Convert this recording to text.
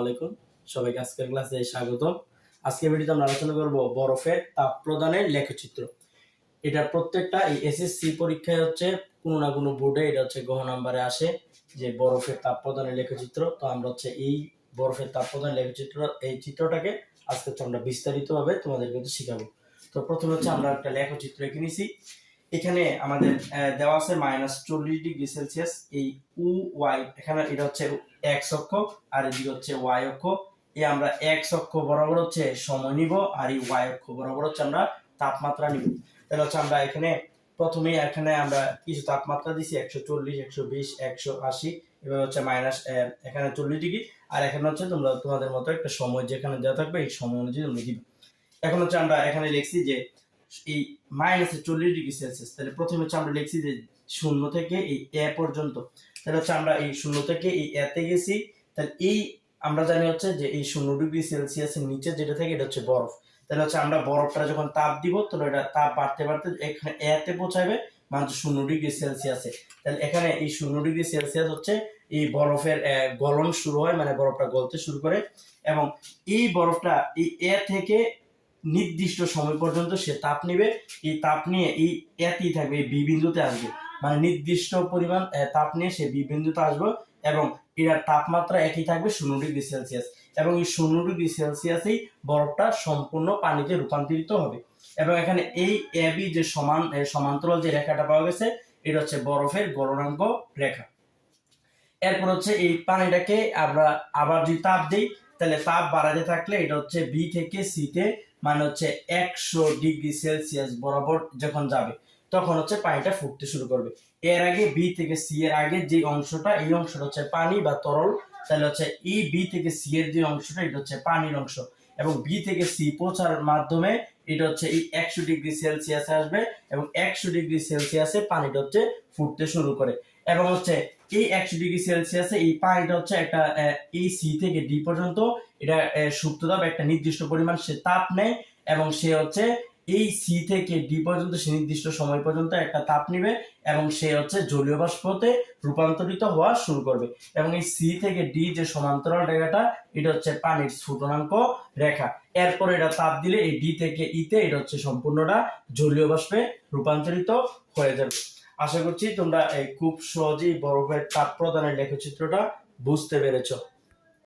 আলাইকুম। সবাইকে আজকের ক্লাসে স্বাগত ভিডিওতে আমরা আলোচনা বরফের তাপ প্রদানের লেখচিত্র। এটা প্রত্যেকটা এই এসএসসি পরীক্ষায় হচ্ছে কোনো না কোনো বোর্ডে এটা হচ্ছে গহ নাম্বারে আসে যে বরফের তাপ প্রদানের লেখচিত্র। তো আমরা হচ্ছে এই বরফের তাপ প্রদানের লেখচিত্র, এই চিত্রটাকে আজকে হচ্ছে আমরা বিস্তারিতভাবে হচ্ছে শিখাবো। তো প্রথমে হচ্ছে আমরা একটা লেখচিত্র এঁকে নিছি। এখানে আমাদের দেওয়া আছে মাইনাস চল্লিশ ডিগ্রি সেলসিয়াস এই উ ওয়াই এখানে এটা হচ্ছে এক্স অক্ষ, আর এদিকে হচ্ছে ওয়াই অক্ষ। এই আমরা এক্স অক্ষ বরাবর হচ্ছে সময় নিব, আর এই ওয়াই অক্ষ বরাবর হচ্ছে আমরা তাপমাত্রা নিব। তাহলে হচ্ছে আমরা এখানে প্রথমে এখানে আমরা কিছু তাপমাত্রা দিছি, একশো চল্লিশ, একশো বিশ, একশো আশি, এবার হচ্ছে মাইনাস এখানে চল্লিশ ডিগ্রি আর এখানে হচ্ছে তোমরা তোমাদের মতো একটা সময় যেখানে দেওয়া থাকবে, এই সময় অনুযায়ী তোমরা দিবে। এখন হচ্ছে আমরা এখানে লিখছি যে এই মাইনাসে চল্লিশ ডিগ্রি সেলসিয়াস তাহলে প্রথমে হচ্ছে আমরা লিখছি যে শূন্য থেকে এই এ পর্যন্ত। তাহলে হচ্ছে আমরা এই শূন্য থেকে এই এতে গেছি, তাহলে এই আমরা জানি হচ্ছে যে এই শূন্য ডিগ্রি সেলসিয়াসের নিচে যেটা থাকে, এটা হচ্ছে বরফ। তাহলে হচ্ছে আমরা বরফটা যখন তাপ দিব, তাহলে এটা তাপ বাড়তে বাড়তে এখানে এতে পৌঁছাবে মানে শূন্য ডিগ্রি সেলসিয়াসে তাহলে এখানে এই শূন্য ডিগ্রি সেলসিয়াস হচ্ছে এই বরফের গলন শুরু হয় মানে বরফটা গলতে শুরু করে। এবং এই বরফটা এই এ থেকে নির্দিষ্ট সময় পর্যন্ত সে তাপ নিবে। এই তাপ নিয়ে এই একই থাকবে, এই বি বিন্দুতে আসবে। মানে নির্দিষ্ট পরিমাণ তাপ নিয়ে সে বি বিন্দুতে আসবে এবং এর তাপমাত্রা একই থাকবে শূন্য ডিগ্রি সেলসিয়াস এবং এই শূন্য ডিগ্রি সেলসিয়াসেই বরফটা সম্পূর্ণ পানিতে রূপান্তরিত হবে। এবং এখানে এই এবি যে সমান সমান্তরাল যে রেখাটা পাওয়া গেছে, এটা হচ্ছে বরফের গলনাঙ্ক রেখা। এরপর হচ্ছে এই পানিটাকে আমরা আবার যদি তাপ দিই তাহলে তাপ বাড়াতে থাকলে এটা হচ্ছে বি থেকে সিতে মানে হচ্ছে একশো ডিগ্রি সেলসিয়াস বরাবর যখন যাবে, তখন হচ্ছে পানিটা ফুটতে শুরু করবে। এর আগে বি থেকে সি এর আগে যে অংশটা, এই অংশটা হচ্ছে পানি বা তরল, তাহলে হচ্ছে এই বি থেকে সি এর যে অংশটা, এটা হচ্ছে পানির অংশ। এবং বি থেকে সি পৌঁছার মাধ্যমে এটা হচ্ছে এই একশো ডিগ্রি সেলসিয়াসে আসবে এবং একশো ডিগ্রি সেলসিয়াসে পানিটা হচ্ছে ফুটতে শুরু করে। এবং হচ্ছে এই একশো ডিগ্রি সেলসিয়াসে এই পানিটা হচ্ছে একটা এই সি থেকে ডি পর্যন্ত। এটা আহ, সুপ্ত তাপ একটা নির্দিষ্ট পরিমাণ সে তাপ নেয় এবং সে হচ্ছে এই সি থেকে ডি পর্যন্ত সে নির্দিষ্ট সময় পর্যন্ত একটা তাপ নিবে এবং সে হচ্ছে জলীয় বাষ্পতে রূপান্তরিত হওয়া শুরু করবে। এবং এই সি থেকে ডি যে সমান্তরাল রেখাটা এটা হচ্ছে পানির স্ফুটনাঙ্ক রেখা। এরপর এটা তাপ দিলে এই ডি থেকে ইতে এটা হচ্ছে সম্পূর্ণটা জলীয় বাষ্পে রূপান্তরিত হয়ে যাবে। আশা করছি তোমরা এই খুব সহজেই বরফের তাপ প্রদানের লেখচিত্রটা বুঝতে পেরেছ।